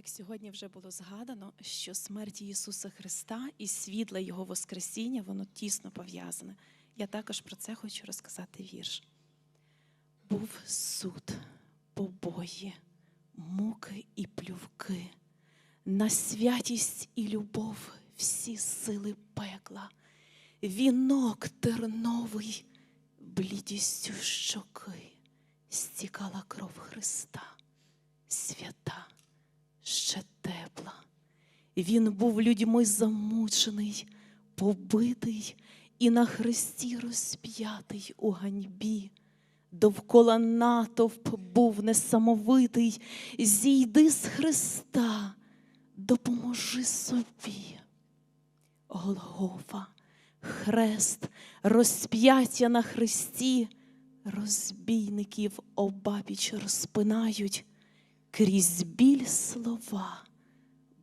Як сьогодні вже було згадано, що смерть Ісуса Христа і світле Його Воскресіння, воно тісно пов'язане. Я також про це хочу розказати вірш. Був суд, побої, муки і плювки, на святість і любов всі сили пекла, вінок терновий, блідістю щоки, стікала кров Христа, свята. Він був людьми замучений, побитий і на хресті розп'ятий у ганьбі. Довкола натовп був несамовитий. Зійди з Христа, допоможи собі. Голгофа, хрест, розп'яття на хресті, розбійників обабіч розпинають крізь біль слова,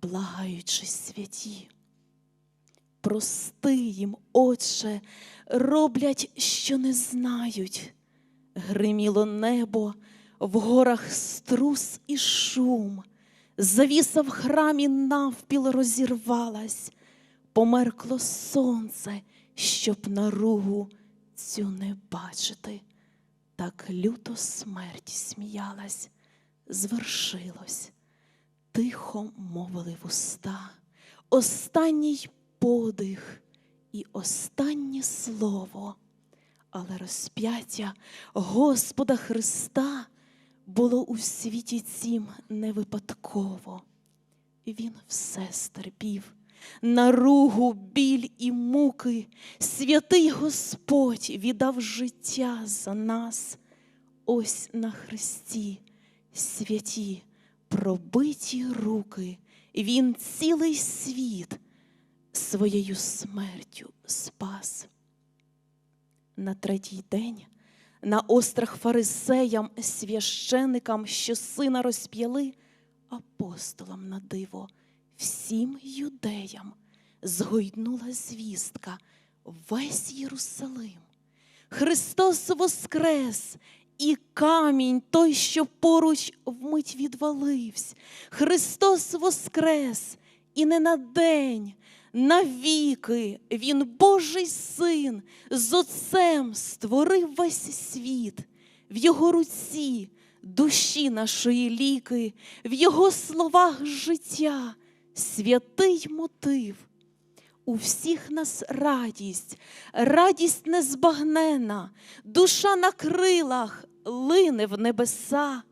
благаючи святі. Прости їм, Отче, роблять, що не знають. Гриміло небо, в горах струс і шум, завіса в храмі навпіл розірвалась, померкло сонце, щоб наругу цю не бачити. Так люто смерть сміялась звершилось, тихо мовили вуста, останній подих і останнє слово, але розп'яття Господа Христа було у світі цім не випадково. Він все стерпів, наругу, біль і муки, святий Господь віддав життя за нас, ось на Христі святі, пробиті руки, він цілий світ своєю смертю спас. На третій день на острах фарисеям, священикам, що сина розп'яли, апостолам на диво, всім юдеям згойнула звістка весь Єрусалим. Христос воскрес, і камінь той, що поруч вмить відвалився. Христос воскрес, і не на день, навіки Він Божий син з Отцем створив весь світ, в Його руці душі нашої ліки, в Його словах життя, святий мотив. У всіх нас радість, радість незбагнена, душа на крилах лине в небеса.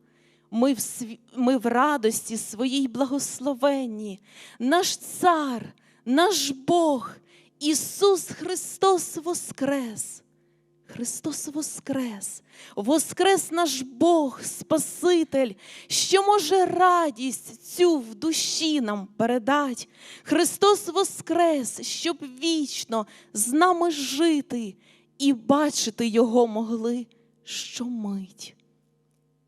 Ми в, сві... Ми в радості своїй благословенні, наш цар, наш Бог, Ісус Христос Воскрес. Христос Воскрес, Воскрес наш Бог, Спаситель, що може радість цю в душі нам передать. Христос Воскрес, щоб вічно з нами жити і бачити Його могли щомить.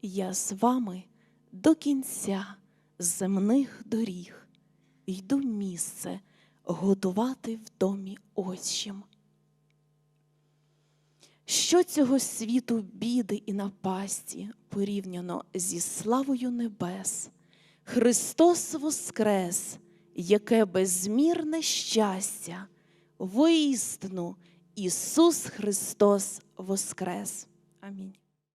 Я з вами до кінця земних доріг йду місце готувати в домі отчим. Що цього світу біди і напасті порівняно зі славою небес, Христос Воскрес, яке безмірне щастя, воістину Ісус Христос Воскрес. Амінь.